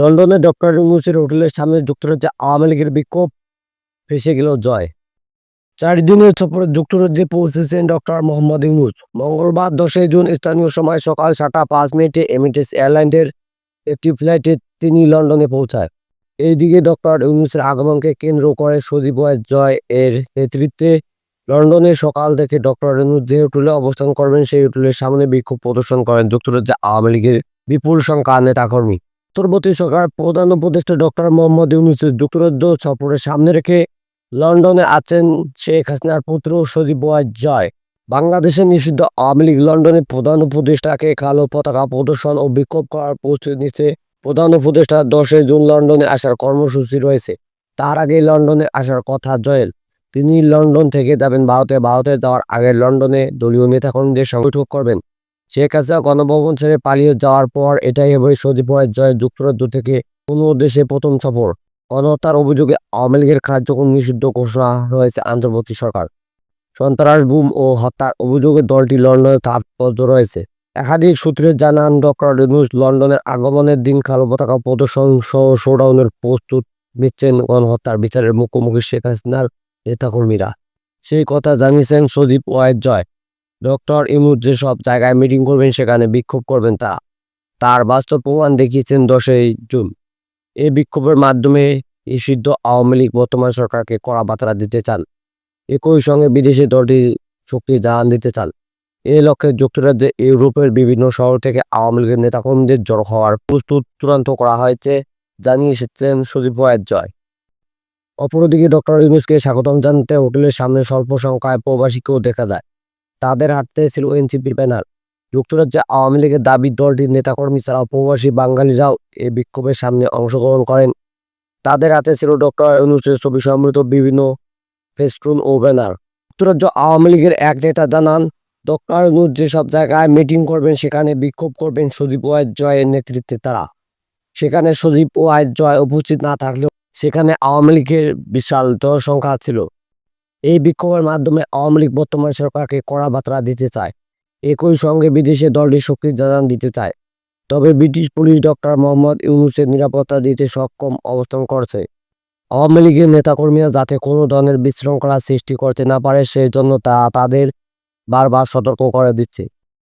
লন্ডনে ডক্টর ইউনুসের হোটেলের সামনে যুক্তরাজ্যে আওয়ামী লীগের বিক্ষোভ ফেসে গেল জয়। চার দিনের সফরে যুক্তরাজ্যে পৌঁছেছেন ডক্টর মোহাম্মদ ইউনুস। মঙ্গলবার দশই জুন স্থানীয় সময় সকাল সাতটা পাঁচ মিনিটে এমিটেস এয়ারলাইন্সের একটি ফ্লাইটে তিনি লন্ডনে পৌঁছায়। এইদিকে ডক্টর ইউনুসের আগমনকে কেন্দ্র করে সজীব জয় এর নেতৃত্বে লন্ডনে সকাল থেকে ডক্টর ইউনুস যে হোটেলে অবস্থান করবেন, সেই হোটেলের সামনে বিক্ষোভ প্রদর্শন করেন যুক্তরাজ্যে আওয়ামী লীগের বিপুল সংখ্যা নেতাকর্মী। উত্তরবর্তী সরকার প্রধান উপদেষ্টা ডক্টর মোহাম্মদ ইউনুসের যুক্তরাজ্য সফরের সামনে রেখে লন্ডনে আছেন শেখ হাসিনার পুত্র সজীব জয়। বাংলাদেশের নিষিদ্ধ আওয়ামী লীগ লন্ডনের প্রধান উপদেষ্টাকে কালো পতাকা প্রদর্শন ও বিক্ষোভ করার প্রস্তুতি নিচ্ছে প্রধান উপদেষ্টা। দশই জুন লন্ডনে আসার কর্মসূচি রয়েছে। তার আগে লন্ডনে আসার কথা জয়েল। তিনি লন্ডন থেকে যাবেন ভারতে। ভারতে যাওয়ার আগে লন্ডনে দলীয় নেতাকর্মীদের সঙ্গে বৈঠক করবেন। শেখ হাসিনা গণভবন ছেড়ে পালিয়ে যাওয়ার পর এটাই হবে সজীব ওয়াজ জয় যুক্তরাজ্য থেকে কোনো দেশে প্রথম সফর। গণহত্যার অভিযোগে আওয়ামী লীগের কার্যক্রম নিষিদ্ধ ঘোষণা রয়েছে আন্তর্বর্তী সরকার। সন্ত্রাস বুম ও হত্যার অভিযোগে দলটি লন্ডনে তাৎপর্য রয়েছে। একাধিক সূত্রে জানান ডক্টর লন্ডনের আগমনের দিন কালো পতাকা প্রদর্শন সহ শোডাউনের প্রস্তুত নিচ্ছেন গণহত্যার বিচারের মুখোমুখি শেখ হাসিনার নেতাকর্মীরা। সেই কথা জানিয়েছেন সজীব ওয়াইদ জয়। ডক্টর ইউনুস যেসব জায়গায় মিটিং করবেন, সেখানে বিক্ষোভ করবেন তারা। তার বাস্তব প্রমাণ দেখিয়েছেন দশই জুন। এই বিক্ষোভের মাধ্যমে নিষিদ্ধ আওয়ামী লীগ বর্তমান সরকারকে কড়া বার্তা দিতে চান। একই সঙ্গে বিদেশি দলটি শক্তি জানান দিতে চান। এই লক্ষ্যে যুক্তরাজ্যে ইউরোপের বিভিন্ন শহর থেকে আওয়ামী লীগের নেতাকর্মীদের জড়ো হওয়ার প্রস্তুত চূড়ান্ত করা হয়েছে জানিয়ে এসেছেন সজীব ওয়াইদ জয়। অপরদিকে ডক্টর ইউনুসকে স্বাগতম জানাতে হোটেলের সামনে স্বল্প সংখ্যায় প্রবাসীকেও দেখা যায়। তাদের হাঁটতে ছিল এনসিপির ব্যানার। যুক্তরাজ্যে আওয়ামী লীগের দাবি, দলটির নেতাকর্মী ছাড়াও প্রবাসী বাঙালিরাও এই বিক্ষোভের সামনে অংশগ্রহণ করেন। তাদের হাতে ছিল ডক্টর ইউনুসের ছবি সমৃত বিভিন্ন ফেস্টুন ও ব্যানার। যুক্তরাজ্য আওয়ামী লীগের এক নেতা জানান ডক্টর ইউনুস যেসব জায়গায় মিটিং করবেন, সেখানে বিক্ষোভ করবেন সজীব ওয়াইদ জয়ের নেতৃত্বে তারা। সেখানে সজীব ওয়াইদ জয় উপস্থিত না থাকলেও সেখানে আওয়ামী লীগের বিশাল জনসংখ্যা ছিল। এই বিক্ষোভের মাধ্যমে আওয়ামী লীগ বর্তমান সরকারকে কড়া বার্তা দিতে চায়। একই সঙ্গে বিদেশে দলটি শক্তি জানান দিতে চায়। তবে ব্রিটিশ পুলিশ ডক্টর মোহাম্মদ ইউনুসের নিরাপত্তা দিতে সক্ষম অবস্থান করছে। আওয়ামী লীগের নেতাকর্মীরা যাতে কোনো ধরনের বিশৃঙ্খলা সৃষ্টি করতে না পারে সেই জন্য তা তাদের বারবার সতর্ক করে দিচ্ছে।